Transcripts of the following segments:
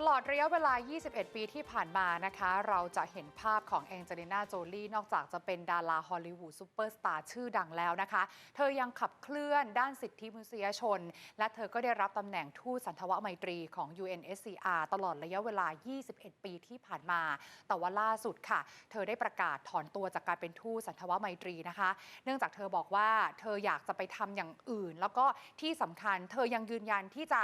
ตลอดระยะเวลา 21 ปีที่ผ่านมานะคะ เราจะเห็นภาพของแองเจลิน่า โจลี่ นอกจากจะเป็นดาราฮอลลีวูดซูเปอร์สตาร์ชื่อดังแล้วนะคะ เธอยังขับเคลื่อนด้านสิทธิมนุษยชน และเธอก็ได้รับตำแหน่งทูตสันทวไมตรีของ UNSCR ตลอดระยะเวลา 21 ปีที่ผ่านมา แต่ว่าล่าสุดค่ะ เธอได้ประกาศถอนตัวจากการเป็นทูตสันทวไมตรีนะคะ เนื่องจากเธอบอกว่าเธออยากจะไปทำอย่างอื่น แล้วก็ที่สำคัญ เธอยังยืนยันที่จะ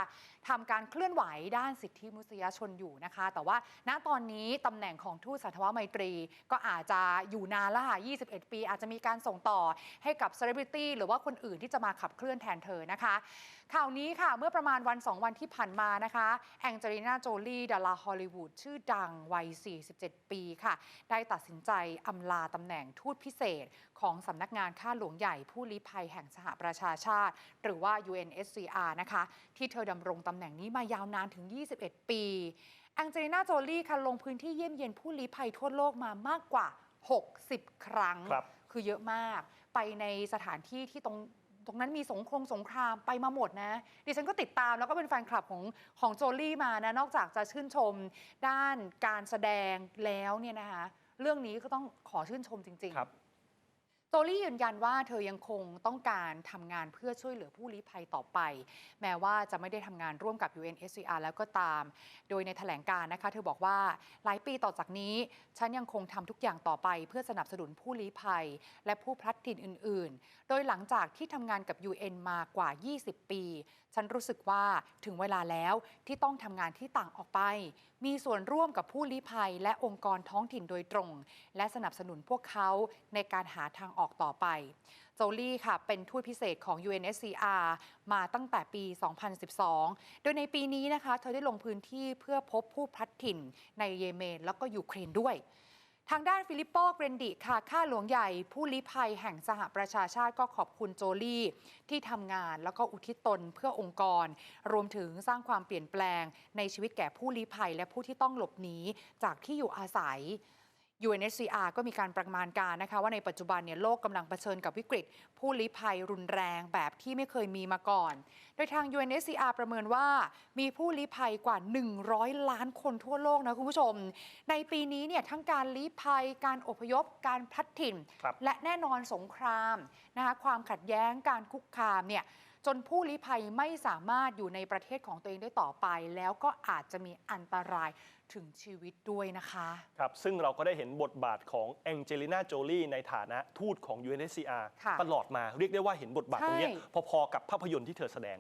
ทำการเคลื่อนไหวด้านสิทธิมนุษยชนอยู่นะคะ แต่ว่าณตอนนี้ตำแหน่งของทูตสันทวไมตรี ก็อาจจะอยู่นานละค่ะ21 ปี อาจจะมีการส่งต่อให้กับเซเลบริตี้หรือว่าคนอื่นที่จะมาขับเคลื่อนแทนเธอนะคะ ข่าวนี้ค่ะเมื่อประมาณวัน 2 วันที่ผ่านมานะคะแองเจลิน่าโจลีดาราฮอลลีวูดชื่อดังวัย 47 ปีค่ะ ได้ตัดสินใจอำลาตำแหน่งทูตพิเศษของสำนักงานข้าหลวงใหญ่ผู้ลี้ภัยแห่งสหประชาชาติ หรือว่า UNSCR นะคะ ที่เธอดำรงตำแหน่งนี้มายาวนานถึง 21 ปีแองเจลิน่าโจลีค่ะลงพื้นที่เยี่ยมเยียนผู้ลี้ภัยทั่วโลกมามากกว่า 60 ครั้งครับคือเยอะมาก ไปในสถานที่ที่ตรงตรงนั้นมีสงครามสงครามไปมาหมดนะ ดิฉันก็ติดตามแล้วก็เป็นแฟนคลับของของโจลี่มานะ นอกจากจะชื่นชมด้านการแสดงแล้วเนี่ยนะคะ เรื่องนี้ก็ต้องขอชื่นชมจริง ๆ ครับ โจลี่ยืนยันว่าเธอยังคงต้องการทำงานเพื่อช่วยเหลือผู้ลี้ภัยต่อไป แม้ว่าจะไม่ได้ทำงานร่วมกับ UNSCR แล้วก็ตาม โดยในแถลงการนะคะ เธอบอกว่าหลายปีต่อจากนี้ ฉันยังคงทำทุกอย่างต่อไป เพื่อสนับสนุนผู้ลี้ภัย และผู้พลัดถิ่นอื่น ๆ โดยหลังจากที่ทำงานกับ UN มากว่า 20 ปี ฉันรู้สึกว่าถึงเวลาแล้วที่ต้องทำงานที่ต่างออกไป มีส่วนร่วมกับผู้ลี้ภัย และองค์กรท้องถิ่นโดยตรง และสนับสนุนพวกเขาในการหาทางออกอกต่อไป โจลี่ค่ะ เป็นทูตพิเศษของ UNSCR มาตั้งแต่ปี 2012 โดยในปีนี้นะคะ เธอได้ลงพื้นที่เพื่อพบผู้พลัดถิ่นในเยเมน แล้วก็ยูเครนด้วยทางด้านฟิลิปโปเกรนดิค่ะ ข้าหลวงใหญ่ผู้ลี้ภัยแห่งสหประชาชาติก็ขอบคุณโจลี่ ที่ทำงานแล้วก็อุทิศตนเพื่อองค์กร รวมถึงสร้างความเปลี่ยนแปลงในชีวิตแก่ผู้ลี้ภัยและผู้ที่ต้องหลบหนีจากที่อยู่อาศัย UNSCR ก็มีการประมาณการนะคะ ว่าในปัจจุบันเนี่ยโลกกำลังเผชิญกับวิกฤต ผู้ลี้ภัยรุนแรงแบบที่ไม่เคยมีมาก่อน โดยทาง UNSCR ประเมินว่ามีผู้ลี้ภัยกว่า 100 ล้านคนทั่วโลกนะคุณผู้ชม ในปีนี้เนี่ยทั้งการลี้ภัย การอพยพ การพลัดถิ่นครับและแน่นอนสงครามนะคะความขัดแย้งการคุกคามเนี่ย จนผู้ลี้ภัยไม่สามารถอยู่ในประเทศของตัวเองได้ต่อไป แล้วก็อาจจะมีอันตรายถึงชีวิตด้วยนะคะครับซึ่งเราก็ได้เห็นบทบาทของแองเจลิน่าโจลีในฐานะทูตของ UNSCR ค่ะตลอดมาเรียกได้ว่าเห็นบทบาทตรงเนี้ยใช่พอๆกับภาพยนตร์ที่เธอแสดง